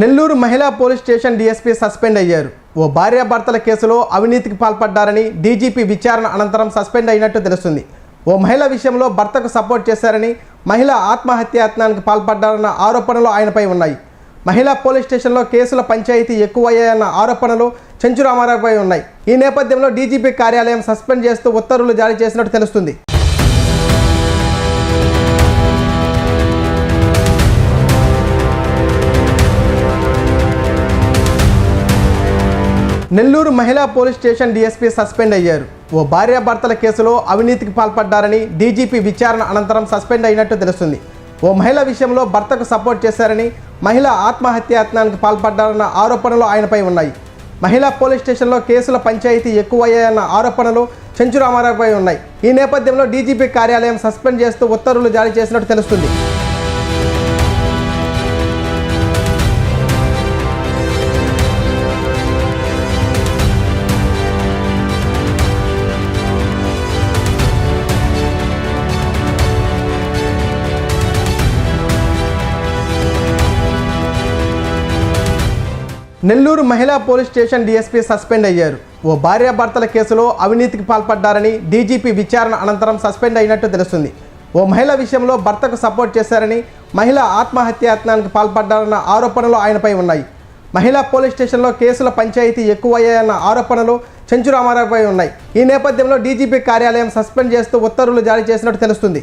నెల్లూరు మహిళా police station DSP suspend అయ్యారు. ఓ భార్యాభర్తల కేసులో అవినీతికి పాల్పడ్డారని డీజీపీ విచారణ అనంతరం సస్పెండ్ అయినట్టు తెలుస్తుంది. ఓ మహిళ విషయంలో భర్తకు సపోర్ట్ చేశారని మహిళ ఆత్మహత్యాయత్నానికి పాల్పడ్డారన్న ఆరోపణలు ఆయనపై ఉన్నాయి. మహిళా పోలీస్ స్టేషన్లో కేసుల పంచాయతీ ఎక్కువయ్యాయన్న ఆరోపణలు చెంచు రామారావుపై ఉన్నాయి. ఈ నేపథ్యంలో డీజీపీ కార్యాలయం సస్పెండ్ చేస్తూ ఉత్తర్వులు జారీ చేసినట్టు తెలుస్తుంది. నెల్లూరు మహిళా పోలీస్ స్టేషన్ డీఎస్పీ సస్పెండ్ అయ్యారు. ఓ భార్యాభర్తల కేసులో అవినీతికి పాల్పడ్డారని డీజీపీ విచారణ అనంతరం సస్పెండ్ అయినట్టు తెలుస్తుంది. ఓ మహిళ విషయంలో భర్తకు సపోర్ట్ చేశారని మహిళ ఆత్మహత్యాయత్నానికి పాల్పడ్డారన్న ఆరోపణలు ఆయనపై ఉన్నాయి. మహిళా పోలీస్ స్టేషన్లో కేసుల పంచాయతీ ఎక్కువయ్యాయన్న ఆరోపణలు చెంచు రామారావుపై ఉన్నాయి. ఈ నేపథ్యంలో డీజీపీ కార్యాలయం సస్పెండ్ చేస్తూ ఉత్తర్వులు జారీ చేసినట్టు తెలుస్తుంది. నెల్లూరు మహిళా పోలీస్ స్టేషన్ డీఎస్పీ సస్పెండ్ అయ్యారు. ఓ భార్యాభర్తల కేసులో అవినీతికి పాల్పడ్డారని డీజీపీ విచారణ అనంతరం సస్పెండ్ అయినట్టు తెలుస్తుంది. ఓ మహిళ విషయంలో భర్తకు సపోర్ట్ చేశారని మహిళ ఆత్మహత్యాయత్నానికి పాల్పడ్డారన్న ఆరోపణలు ఆయనపై ఉన్నాయి. మహిళా పోలీస్ స్టేషన్లో కేసుల పంచాయతీ ఎక్కువయ్యాయన్న ఆరోపణలు చెంచు రామారావుపై ఉన్నాయి. ఈ నేపథ్యంలో డీజీపీ కార్యాలయం సస్పెండ్ చేస్తూ ఉత్తర్వులు జారీ చేసినట్టు తెలుస్తుంది.